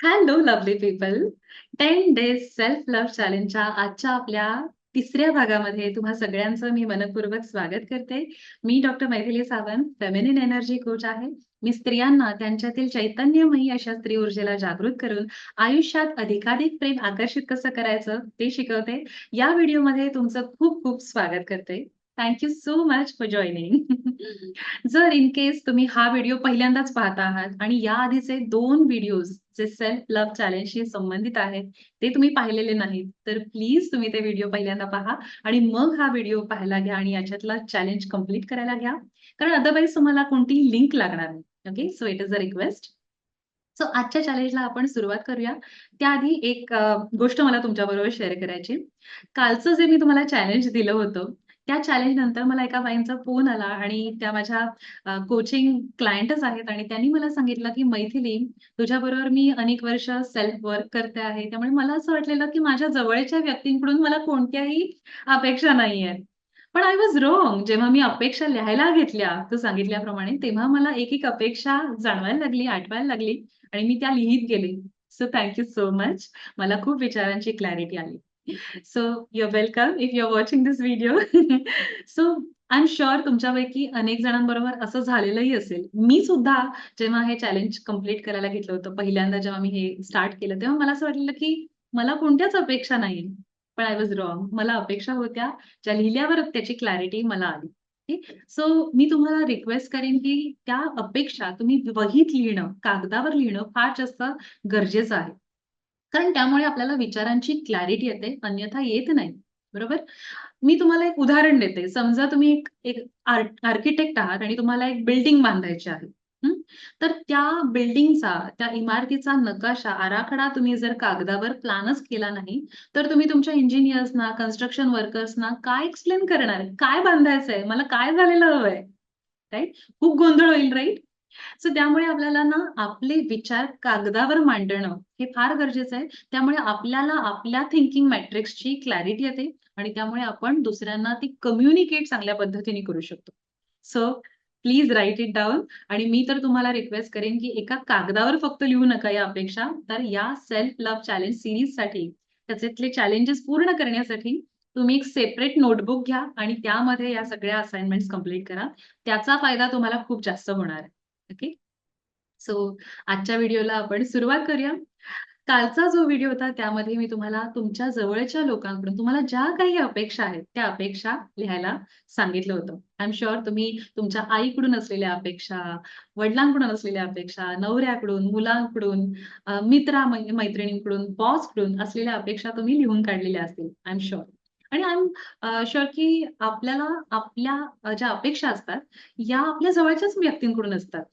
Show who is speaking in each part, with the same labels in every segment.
Speaker 1: Hello lovely people. Ten days self love चॅलेंजच्या आजच्या आपल्या तिसऱ्या भागामध्ये तुम्हा सगळ्यांचं मी मनपूर्वक स्वागत करते. मी doctor Maithili Sawant, feminine energy coach आहे. मी स्त्रियांना त्यांच्यातील चैतन्यमयी अशा स्त्री ऊर्जेला जागृत करून आयुष्यात अधिकाधिक प्रेम आकर्षित कसं करायचं ते शिकवते. या व्हिडिओमध्ये तुमचं खूप खूप स्वागत करते. Thank you so much for joining. जर इन केस तुम्ही हा व्हिडिओ पहिल्यांदाच पाहत आहात आणि याआधीचे 2 व्हिडिओज जे सेल्फ लव्ह चॅलेंजशी संबंधित आहेत, ते तुम्ही पाहिलेले नाहीत, तर प्लीज तुम्ही ते व्हिडिओ पहिल्यांदा पहा आणि मग हा व्हिडिओ पाहायला घ्या आणि याच्यातला चॅलेंज कंप्लीट करायला घ्या. कारण अदरवाईज तुम्हाला कोणतीही लिंक लागणार नाही. Okay. So it is a request. So आजच्या चॅलेंजला आपण सुरुवात करूया. त्याआधी एक गोष्ट मला तुमच्याबरोबर शेअर करायची. कालचं जे मी तुम्हाला चॅलेंज दिलं होतं, त्या चॅलेंज नंतर मला एका बाईंचा फोन आला आणि त्या माझ्या कोचिंग क्लायंटच आहेत आणि त्यांनी मला सांगितलं, की "मैथिली, तुझ्याबरोबर मी अनेक वर्ष सेल्फ वर्क करते आहे. त्यामुळे मला असं वाटलेलं, की माझ्या जवळच्या व्यक्तींकडून मला कोणत्याही अपेक्षा नाहीयेत." पण आय वॉज रॉंग जेव्हा मी अपेक्षा लिहायला घेतल्या, तू सांगितल्याप्रमाणे, तेव्हा मला एक-एक अपेक्षा जाणवायला लागली, आठवायला लागली आणि मी त्या लिहित गेले. So thank you so much. मला खूप विचारांची क्लॅरिटी आली. So you are welcome if you are watching this video. So I am sure तुमच्यापैकी अनेक जणांबरोबर असं झालेलंही असेल. मी सुद्धा जेव्हा हे चॅलेंज कंप्लीट करायला घेतलं होतं, पहिल्यांदा जेव्हा मी हे स्टार्ट केलं, तेव्हा मला असं वाटलेलं, की मला कोणत्याच अपेक्षा नाही पण आय वॉज रॉंग मला अपेक्षा होत्या, ज्या लिहिल्यावर त्याची क्लॅरिटी मला आली. ओके. सो मी तुम्हाला रिक्वेस्ट करेन, की त्या अपेक्षा तुम्ही वहीत लिहिणं, कागदावर लिहिणं फार जास्त गरजेचं आहे. कारण त्यामुळे आपल्याला विचारांची क्लॅरिटी येते, अन्यथा येत नाही. बरोबर? मी तुम्हाला एक उदाहरण देते. समजा तुम्ही एक एक आर्किटेक्ट आहात आणि तुम्हाला एक बिल्डिंग बांधायची आहे. तर त्या बिल्डिंगचा, त्या इमारतीचा नकाशा, आराखडा तुम्ही जर कागदावर प्लॅनच केला नाही, तर तुम्ही तुमच्या इंजिनिअर्सना, कन्स्ट्रक्शन वर्कर्सना काय एक्सप्लेन करणार? काय बांधायचंय? मला काय झालेलं हवंय? राईट खूप गोंधळ होईल, राईट सो त्यामुळे आपल्याला ना आपले विचार कागदावर मांडणं हे फार गरजेचं आहे. त्यामुळे आपल्याला आपल्या थिंकिंग मॅट्रिक्सची क्लॅरिटी येते आणि त्यामुळे आपण दुसऱ्यांना ती कम्युनिकेट चांगल्या पद्धतीने करू शकतो. So please write it down आणि मी तर तुम्हाला रिक्वेस्ट करेन, की एका कागदावर फक्त लिहू नका या अपेक्षा. तर या सेल्फ लव्ह चॅलेंज सिरीजसाठी त्याच्यातले चॅलेंजेस पूर्ण करण्यासाठी तुम्ही एक सेपरेट नोटबुक घ्या आणि त्यामध्ये या सगळ्या असाइनमेंट्स कंप्लीट करा. त्याचा फायदा तुम्हाला खूप जास्त होणार आहे. ओके. सो आजच्या व्हिडिओला आपण सुरुवात करूया. कालचा जो व्हिडिओ होता त्यामध्ये मी तुम्हाला तुमच्या जवळच्या लोकांकडून तुम्हाला ज्या काही अपेक्षा आहेत, त्या अपेक्षा लिहायला सांगितलं होतं. आय एम शुअर तुम्ही तुमच्या आईकडून असलेल्या अपेक्षा, वडिलांकडून असलेल्या अपेक्षा, नवऱ्याकडून, मुलांकडून, मित्रा मैत्रिणींकडून, बॉसकडून असलेल्या अपेक्षा तुम्ही लिहून काढलेल्या असतील. I am sure. आणि आय एम शुअर की आपल्याला आपल्या ज्या अपेक्षा असतात, या आपल्या जवळच्याच व्यक्तींकडून असतात.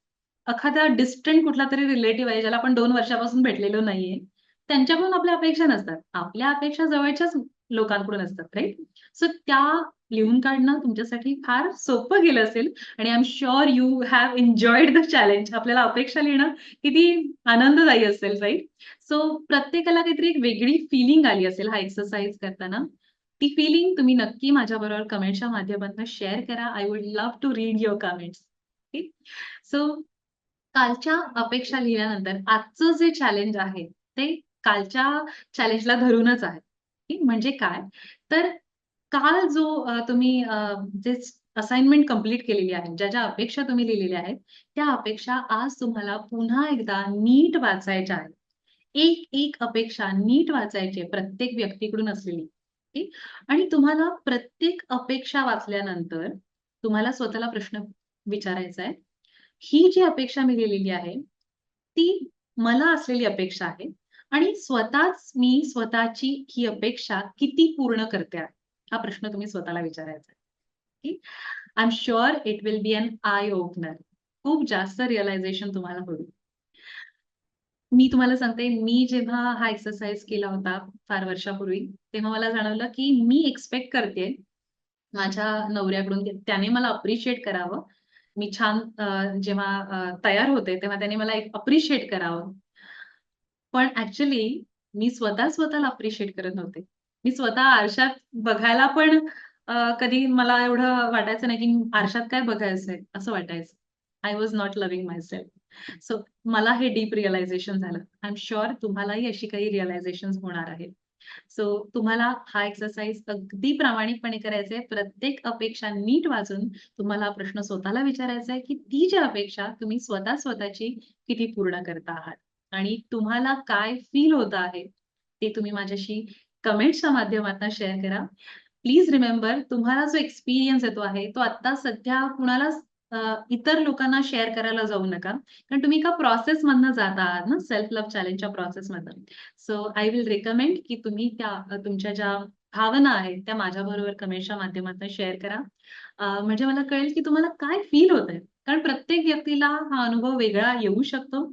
Speaker 1: एखादा डिस्टंट कुठलातरी रिलेटिव्ह आहे, ज्याला आपण दोन वर्षापासून भेटलेलो नाहीये, त्यांच्याकडून आपल्या अपेक्षा नसतात. आपल्या अपेक्षा जवळच्याच लोकांकडून असतात, राईट सो त्या लिहून काढणं तुमच्यासाठी फार सोपं गेलं असेल आणि I am sure you have enjoyed the challenge. आपल्याला अपेक्षा लिहिणं किती आनंददायी असेल, राईट सो प्रत्येकाला काहीतरी एक वेगळी फीलिंग आली असेल हा एक्सरसाइज करताना. ती फिलिंग तुम्ही नक्की माझ्याबरोबर कमेंटच्या माध्यमातून शेअर करा. I would love to read your comments. So कालच्या अपेक्षा लिहिल्यानंतर आजचं जे चॅलेंज आहे, ते कालच्या चॅलेंजला धरूनच आहे. म्हणजे काय? तर काल जो तुम्ही जे असाइनमेंट कंप्लीट केलेली आहे, ज्या-ज्या अपेक्षा तुम्ही लिहिलेल्या आहेत, त्या अपेक्षा आज तुम्हाला पुन्हा एकदा नीट वाचायच्या आहेत. एक-एक अपेक्षा नीट वाचायची आहे प्रत्येक व्यक्तीकडून असलेली. आणि तुम्हाला प्रत्येक अपेक्षा वाचल्यानंतर तुम्हाला स्वतःला प्रश्न विचारायचा आहे. ही जी अपेक्षा मी लिहिलेली आहे, ती मला असलेली अपेक्षा आहे आणि स्वतःच मी स्वतःची ही अपेक्षा किती पूर्ण करते आहे? हा प्रश्न तुम्ही स्वतःला विचारायचा I am sure it will be an eye opener. खूप जास्त रिअलायझेशन तुम्हाला होईल. मी तुम्हाला सांगते, मी जेव्हा हा एक्सरसाइज केला होता फार वर्षापूर्वी, तेव्हा मला जाणवलं, की मी एक्स्पेक्ट करतेय माझ्या नवऱ्याकडून, त्याने मला अप्रिशिएट करावं. मी छान जेव्हा तयार होते, तेव्हा त्याने मला एक अप्रिशिएट करावं. पण ऍक्च्युली मी स्वतः स्वतःला अप्रिशिएट करत नव्हते. मी स्वतः आरशात बघायला पण कधी मला एवढं वाटायचं नाही, की आरशात काय बघायचंय असं वाटायचं. I was not loving myself. So मला हे डीप रिअलायझेशन झालं. आय एम शुअर तुम्हालाही अशी काही रिअलायझेशन होणार आहेत. सो तुम्हाला हा एक्सरसाइज अगदी प्रामाणिकपणे करायचा आहे. प्रत्येक अपेक्षा नीट वाचून तुम्हाला हा प्रश्न स्वतःला विचारायचा आहे, की ती जी अपेक्षा तुम्ही स्वतः स्वतःची किती पूर्ण करता आहात आणि तुम्हाला काय फील होत आहे, ते तुम्ही माझ्याशी कमेंट्सच्या माध्यमातून शेअर करा. प्लीज रिमेंबर तुम्हाला जो एक्सपिरियन्स येतो आहे, तो आता सध्या कुणालाच इतर लोकांना शेअर करायला जाऊ नका. कारण तुम्ही एका प्रोसेसमधनं जात आहात ना, सेल्फ लव्ह चॅलेंजच्या प्रोसेस मधनं सो आय विल रिकमेंड की तुम्ही त्या तुमच्या ज्या भावना आहेत, त्या माझ्याबरोबर कमेंटच्या माध्यमातून शेअर करा. म्हणजे मला कळेल की तुम्हाला काय फील होतंय. कारण प्रत्येक व्यक्तीला हा अनुभव वेगळा येऊ शकतो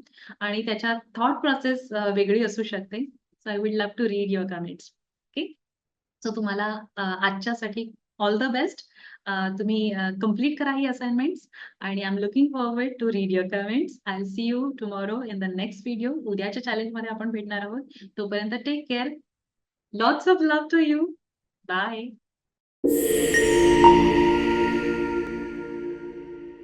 Speaker 1: आणि त्याच्यात थॉट प्रोसेस वेगळी असू शकते. So I would love to read your comments. Okay. So तुम्हाला आजच्यासाठी ऑल द बेस्ट. तुम्ही कंप्लीट कंप्लीट करा ही असाइनमेंट्स आणि I am looking forward to read your comments. I see you tomorrow in the next video. उद्याच्या चॅलेंजमध्ये आपण भेटणार आहोत. तोपर्यंत take care. Lots of love to you. Bye.